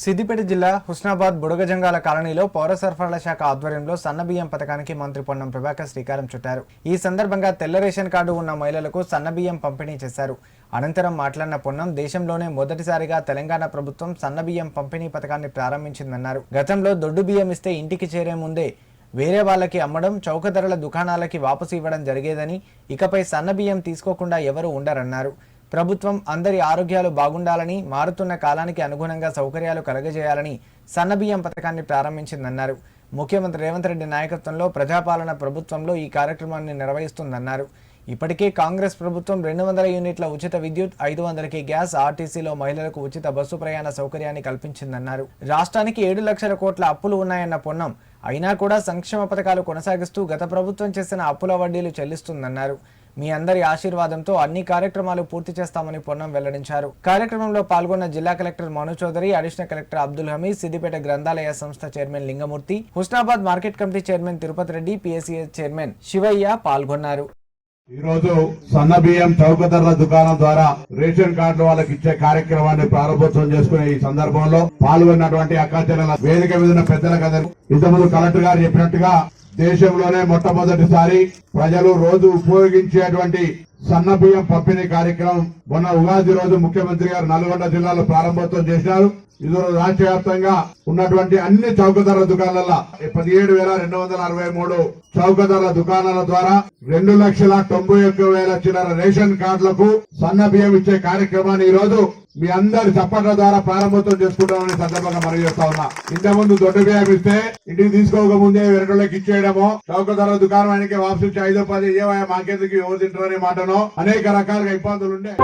సిద్దిపేట జిల్లా హుస్నాబాద్ బుడగజంగాల కాలనీలో పౌర సరఫరాల శాఖ ఆధ్వర్యంలో సన్నబియ్యం పథకానికి మంత్రి పొన్నం ప్రభాకర్ శ్రీకారం చుట్టారు. ఈ సందర్భంగా తెల్ల రేషన్ కార్డు ఉన్న మహిళలకు సన్నబియ్యం పంపిణీ చేశారు. అనంతరం మాట్లాడిన పొన్నం దేశంలోనే మొదటిసారిగా తెలంగాణ ప్రభుత్వం సన్నబియ్యం పంపిణీ పథకాన్ని ప్రారంభించిందన్నారు. గతంలో దొడ్డు బియ్యం ఇస్తే ఇంటికి చేరే ముందే వేరే వాళ్ళకి అమ్మడం చౌక ధరల దుకాణాలకి వాపసు ఇవ్వడం జరిగేదని ఇకపై సన్నబియ్యం తీసుకోకుండా ఎవరు ఉండరన్నారు. ప్రభుత్వం అందరి ఆరోగ్యాలు బాగుండాలని మారుతున్న కాలానికి అనుగుణంగా సౌకర్యాలు కలగజేయాలని సన్నబియ్యం పథకాన్ని ప్రారంభించిందన్నారు. ముఖ్యమంత్రి రేవంత్ రెడ్డి నాయకత్వంలో ప్రజాపాలన ప్రభుత్వంలో ఈ కార్యక్రమాన్ని నిర్వహిస్తుందన్నారు. ఇప్పటికే కాంగ్రెస్ ప్రభుత్వం రెండు వందల యూనిట్ల ఉచిత విద్యుత్ ఐదు వందలకి గ్యాస్ ఆర్టీసీలో మహిళలకు ఉచిత బస్సు ప్రయాణ సౌకర్యాన్ని కల్పించిందన్నారు. రాష్ట్రానికి ఏడు లక్షల కోట్ల అప్పులు ఉన్నాయన్న పొన్నం. అయినా కూడా సంక్షేమ పథకాలు కొనసాగిస్తూ గత ప్రభుత్వం చేసిన అప్పుల వడ్డీలు చెల్లిస్తుందన్నారు. మీ అందరి ఆశీర్వాదంతో అన్ని కార్యక్రమాలు పూర్తి చేస్తామని పొన్నం వెల్లడించారు. కార్యక్రమంలో పాల్గొన్న జిల్లా collector Manu Chaudhary additional collector Abdul Hameed Siddipet గ్రంథాలయ సంస్థ chairman Lingamurthy Husnabad market committee chairman Tirupati Reddy PSCS chairman Shivayya పాల్గొన్నారు. ఈ రోజు సన్న బియ్యం చౌక ధరల దుకాణం ద్వారా రేషన్ కార్డు వాళ్ళకి ఇచ్చే కార్యక్రమాన్ని ప్రారంభోత్సవం చేసుకునే ఈ సందర్భంలో పాల్గొన్నటువంటి అక్కాచెల్లెల వేదిక మీద ఉన్న పెద్దలకు అందరూ ఇంతకుముందు కలెక్టర్ గారు చెప్పినట్టుగా దేశంలోనే మొట్టమొదటిసారి ప్రజలు రోజు ఉపయోగించేటువంటి సన్న బియ్యం పంపిణీ కార్యక్రమం మొన్న ఉగాది రోజు ముఖ్యమంత్రి గారు నల్గొండ జిల్లాలో ప్రారంభోత్సవం చేసినారు ఇది రోజు రాష్ట్ర వ్యాప్తంగా ఉన్నటువంటి అన్ని చౌకధర దుకాణాల పదిహేడు వేల రెండు వందల అరవై మూడు చౌకధర దుకాణాల ద్వారా రెండు లక్షల తొంభై ఒక్క వేల చిల్లర రేషన్ కార్డులకు సన్న బియ్యం ఇచ్చే కార్యక్రమాన్ని ఈ రోజు మీ అందరి చప్పట్ల ద్వారా ప్రారంభోత్సవం చేసుకుంటామని సందర్భంగా మనం చేస్తా ఉన్నా. ఇంతకుముందు దొడ్డు బియ్యం ఇస్తే ఇంటికి తీసుకోక ముందే వేరేటోళ్ళకి ఇచ్చేయడమో చౌక ధరల దుకాణానికి వాపసు ఐదో పది ఏవా మాకెందుకు ఎవరు తింటారనే మాటనో అనేక రకాలుగా ఇబ్బందులు ఉండే